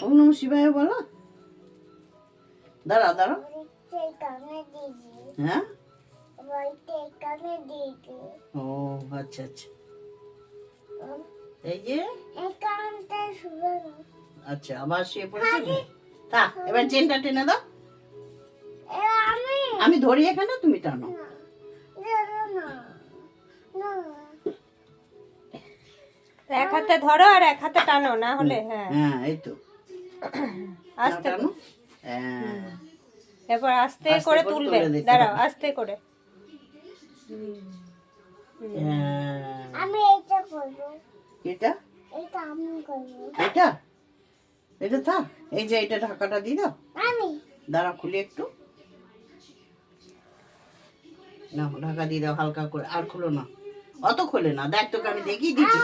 ওম নম শিবায় বলো। দাঁড়া দাঁড়া হ্যাঁ? ও আচ্ছা আচ্ছা। এই যে? আচ্ছা আবার শুয়ে পড়েছি তা এবার চেনটা টেনে দাও। আমি ধরি এখানে তুমি টানো। এক হাতে ধরো আর এক হাতে টানো না হলে হ্যাঁ। হ্যাঁ এই তো। আস্তে হ্যাঁ। এরপর আস্তে করে তুলবে। দাঁড়াও আস্তে করে। হ্যাঁ। আমি এইটা করব। এটা? এইটা আমি করব। এটা? এটা থাক। এই যে এটা ঢাকাটা দিয়ে দাও। আমি। দাঁড়া খুলে একটু। না ঢাকা দিয়ে দাও হালকা করে। আর খুলো না। অত খোলে না। দেখ তোকে আমি দেখিয়ে দিচ্ছি।